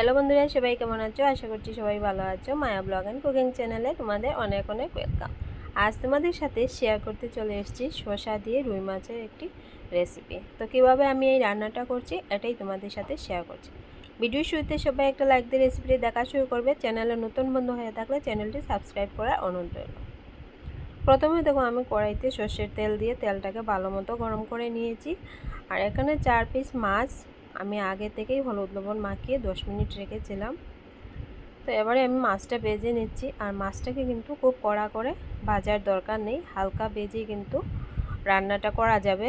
Hello বন্ধুরা, সবাই কেমন আছো? আশা করছি সবাই ভালো আছো। মায়া ব্লগ অ্যান্ড কুকিং চ্যানেলে তোমাদের অনেক অনেক ওয়েলকাম। আজ তোমাদের সাথে শেয়ার করতে চলে এসেছি শসা দিয়ে রুই মাছের একটি রেসিপি তো কীভাবে আমি এই রান্নাটা করছি, এটাই তোমাদের সাথে শেয়ার করছি। ভিডিও শুরুতে সবাই একটা লাইক দিয়ে রেসিপিটি দেখা শুরু করবে। চ্যানেলে নতুন বন্ধু হয়ে থাকলে চ্যানেলটি সাবস্ক্রাইব করার অনুরোধ রইল। প্রথমে দেখো, আমি কড়াইতে সর্ষের তেল দিয়ে তেলটাকে ভালো মতো গরম করে নিয়েছি। আর এখানে চার পিস মাছ আমি আগে থেকেই হলুদ লবণ মাখিয়ে দশ মিনিট রেখেছিলাম। তো এবারে আমি মাছটা বেজে নিচ্ছি। আর মাছটাকে কিন্তু খুব কড়া করে ভাজার দরকার নেই। হালকা বেজেই কিন্তু রান্নাটা করা যাবে।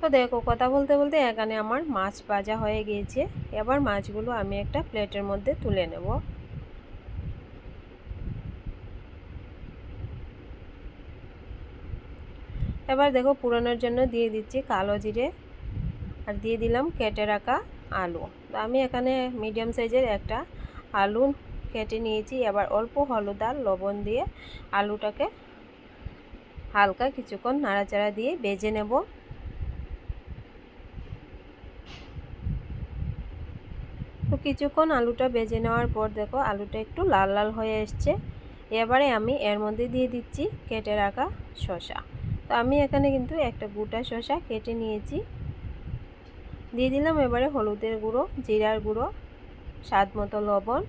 তো দেখো, কথা বলতে বলতে এখানে আমার মাছ ভাজা হয়ে গিয়েছে। এবার মাছগুলো আমি একটা প্লেটের মধ্যে তুলে নেব। এবার দেখো, পুরানোর জন্য দিয়ে দিচ্ছি কালো জিরে। আর দিয়ে দিলাম কেটে রাখা আলু। তো আমি এখানে মিডিয়াম সাইজের একটা আলু কেটে নিয়েছি। এবার অল্প হলুদ আর লবণ দিয়ে আলুটাকে হালকা কিছুক্ষণ নাড়াচাড়া দিয়ে বেজে নেব। তো কিছুক্ষণ আলুটা বেজে নেওয়ার পর দেখো আলুটা একটু লাল লাল হয়ে এসছে। এবারে আমি এর মধ্যে দিয়ে দিচ্ছি কেটে রাখা শসা। তো আমি এখানে কিন্তু একটা গোটা শসা কেটে নিয়েছি। দিয়ে দিলাম এবারে হলুদের গুঁড়ো, জিরার গুঁড়ো, স্বাদ মতো লবণ।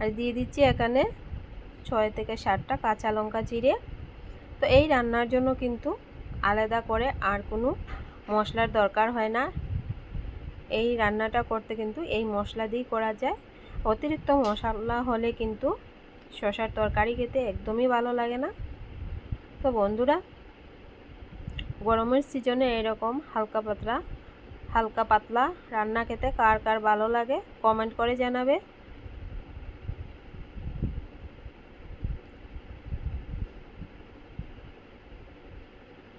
আর দিয়ে দিচ্ছি এখানে ছয় থেকে সাতটা কাঁচা লঙ্কা চিড়ে তো এই রান্নার জন্য কিন্তু আলাদা করে আর কোনো মশলার দরকার হয় না। এই রান্নাটা করতে কিন্তু এই মশলা দিয়েই করা যায়। অতিরিক্ত মশলা হলে কিন্তু শশার তরকারি খেতে একদমই ভালো লাগে না। তো বন্ধুরা, গরমের সিজনে এরকম হালকা পাতলা হালকা পাতলা। রান্না খেতে কার কার ভালো লাগে কমেন্ট করে জানাবে।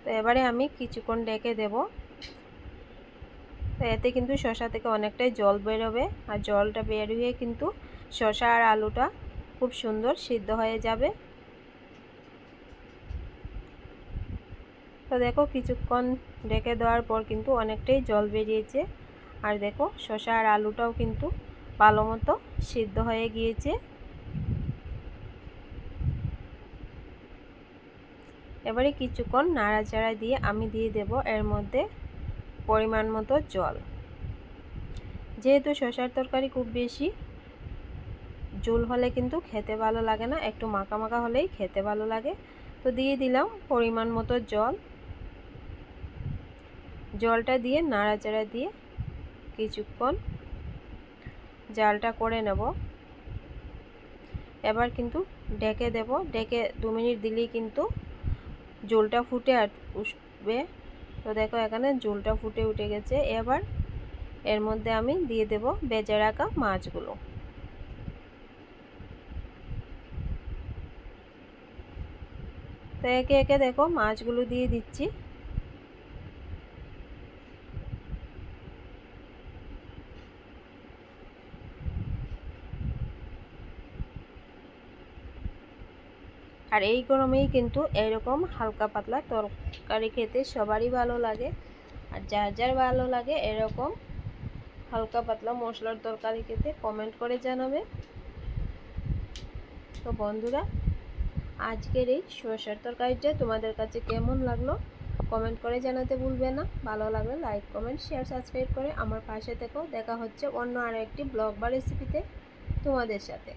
তো এবারে আমি কিছুক্ষণ ডেকে দেব। তো এতে কিন্তু শশা থেকে অনেকটাই জল বেরোবে, আর জলটা বেরিয়ে কিন্তু শশা আর আলুটা খুব সুন্দর সিদ্ধ হয়ে যাবে। তো দেখো কিছুক্ষণ ঢেকে দেওয়ার পর কিন্তু অনেকটাই জল বেরিয়েছে। আর দেখো শসা আর আলুটাও কিন্তু ভালো মতো সিদ্ধ হয়ে গিয়েছে। এবারে কিছুক্ষণ নাড়াচাড়া দিয়ে আমি দিয়ে দেব এর মধ্যে পরিমাণ মতো জল। যেহেতু শশার তরকারি খুব বেশি জল হলে কিন্তু খেতে ভালো লাগে না, একটু মাখা মাখা হলেই খেতে ভালো লাগে। তো দিয়ে দিলাম পরিমাণ মতো জল। জলটা দিয়ে, নাড়াচাড়া দিয়ে কিছুক্ষণ জালটা করে নেব। এবার কিন্তু ডেকে দেব। ডেকে দু মিনিট দিলেই কিন্তু জলটা ফুটে উঠবে তো দেখো এখানে জলটা ফুটে উঠে গেছে। এবার এর মধ্যে আমি দিয়ে দেব বেজে রাখা মাছগুলো। তো একে একে দেখো মাছগুলো দিয়ে দিচ্ছি। আর এই গরমেই কিন্তু এরকম হালকা পাতলা তরকারি খেতে সবারই ভালো লাগে। আর যার যার ভালো লাগে এরকম হালকা পাতলা মশলার তরকারি খেতে কমেন্ট করে জানাবে। তো বন্ধুরা, আজকের এই সরষার তরকারিটা তোমাদের কাছে কেমন লাগল কমেন্ট করে জানাতে ভুলবে না। ভালো লাগলে লাইক কমেন্ট শেয়ার সাবস্ক্রাইব করে আমার পাশে থেকেও দেখা হচ্ছে অন্য আরও একটি ব্লগ বা রেসিপিতে তোমাদের সাথে।